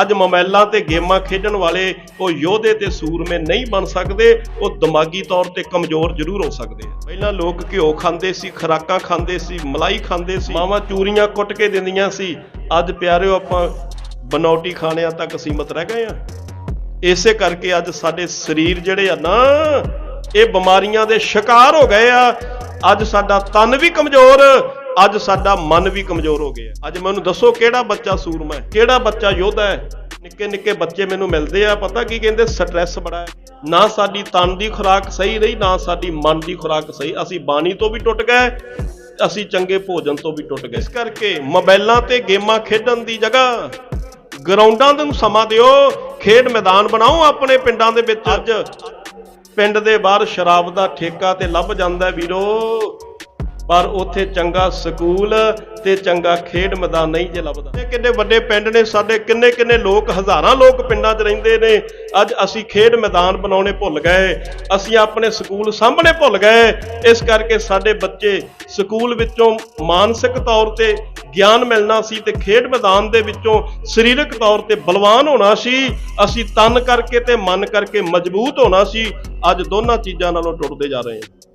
ਅੱਜ ਮੋਬਾਈਲਾਂ ਤੇ ਗੇਮਾਂ ਖੇਡਣ ਵਾਲੇ ਉਹ ਯੋਧੇ ਤੇ ਸੂਰਮੇ ਨਹੀਂ ਬਣ ਸਕਦੇ, ਉਹ ਦਿਮਾਗੀ ਤੌਰ ਤੇ ਕਮਜ਼ੋਰ ਜ਼ਰੂਰ ਹੋ ਸਕਦੇ ਆ। ਪਹਿਲਾਂ ਲੋਕ ਘਿਓ ਖਾਂਦੇ ਸੀ, ਖਰਾਕਾਂ ਖਾਂਦੇ ਸੀ, ਮਲਾਈ ਖਾਂਦੇ ਸੀ, ਮਾਵਾਂ ਚੂਰੀਆਂ ਕੁੱਟ ਕੇ ਦਿੰਦੀਆਂ ਸੀ। ਅੱਜ ਪਿਆਰਿਓ, ਆਪਾਂ ਬਨੌਟੀ ਖਾਣਿਆਂ ਤੱਕ ਸੀਮਤ ਰਹਿ ਗਏ ਆ। ਇਸੇ ਕਰਕੇ ਅੱਜ ਸਾਡੇ ਸਰੀਰ ਜਿਹੜੇ ਆ ਨਾ, ਇਹ ਬਿਮਾਰੀਆਂ ਦੇ ਸ਼ਿਕਾਰ ਹੋ ਗਏ ਆ। ਅੱਜ ਸਾਡਾ ਤਨ ਵੀ ਕਮਜ਼ੋਰ ਅੱਜ ਸਾਡਾ ਮਨ ਵੀ ਕਮਜ਼ੋਰ ਹੋ ਗਿਆ। ਅੱਜ ਮੈਨੂੰ ਦੱਸੋ ਕਿਹੜਾ ਬੱਚਾ ਸੂਰਮਾ ਹੈ? ਕਿਹੜਾ ਬੱਚਾ ਯੋਧਾ ਹੈ? ਨਿੱਕੇ ਨਿੱਕੇ ਬੱਚੇ ਮੈਨੂੰ ਮਿਲਦੇ ਆ, ਪਤਾ ਕੀ ਕਹਿੰਦੇ ਸਟ੍ਰੈਸ ਬੜਾ ਹੈ। ਨਾ ਸਾਡੀ ਤਨ ਦੀ ਖੁਰਾਕ ਸਹੀ ਰਹੀ, ਨਾ ਸਾਡੀ ਮਨ ਦੀ ਖੁਰਾਕ ਸਹੀ। ਅਸੀਂ ਬਾਣੀ ਤੋਂ ਵੀ ਟੁੱਟ ਗਏ, ਅਸੀਂ ਚੰਗੇ ਭੋਜਨ ਤੋਂ ਵੀ ਟੁੱਟ ਗਏ। ਇਸ ਕਰਕੇ ਮੋਬਾਈਲਾਂ ਤੇ ਗੇਮਾਂ ਖੇਡਣ ਦੀ ਜਗ੍ਹਾ ਗਰਾਊਂਡਾਂ ਨੂੰ ਸਮਾਂ ਦਿਓ, ਖੇਡ ਮੈਦਾਨ ਬਣਾਓ ਆਪਣੇ ਪਿੰਡਾਂ ਦੇ ਵਿੱਚ। ਅੱਜ ਪਿੰਡ ਦੇ ਬਾਹਰ ਸ਼ਰਾਬ ਦਾ ਠੇਕਾ ਤੇ ਲੱਭ ਜਾਂਦਾ ਵੀਰੋ। ਪਰ ਉੱਥੇ ਚੰਗਾ ਸਕੂਲ ਤੇ ਚੰਗਾ ਖੇਡ ਮੈਦਾਨ ਨਹੀਂ ਜੇ ਲੱਭਦਾ। ਇਹ ਕਿੰਨੇ ਵੱਡੇ ਪਿੰਡ ਨੇ, ਸਾਡੇ ਕਿੰਨੇ ਕਿੰਨੇ ਲੋਕ, ਹਜ਼ਾਰਾਂ ਲੋਕ ਪਿੰਡਾਂ 'ਚ ਰਹਿੰਦੇ ਨੇ। ਅੱਜ ਅਸੀਂ ਖੇਡ ਮੈਦਾਨ ਬਣਾਉਣੇ ਭੁੱਲ ਗਏ। ਅਸੀਂ ਆਪਣੇ ਸਕੂਲ ਸਾਹਮਣੇ ਭੁੱਲ ਗਏ। ਇਸ ਕਰਕੇ ਸਾਡੇ ਬੱਚੇ ਸਕੂਲ ਵਿੱਚੋਂ ਮਾਨਸਿਕ ਤੌਰ ਤੇ ਗਿਆਨ ਮਿਲਣਾ ਸੀ ਤੇ ਖੇਡ ਮੈਦਾਨ ਦੇ ਵਿੱਚੋਂ ਸਰੀਰਕ ਤੌਰ ਤੇ ਬਲਵਾਨ ਹੋਣਾ ਸੀ। ਅਸੀਂ ਤਨ ਕਰਕੇ ਤੇ ਮਨ ਕਰਕੇ ਮਜ਼ਬੂਤ ਹੋਣਾ ਸੀ। ਅੱਜ ਦੋਨਾਂ ਚੀਜ਼ਾਂ ਨਾਲੋਂ ਟੁੱਟਦੇ ਜਾ ਰਹੇ ਹਾਂ।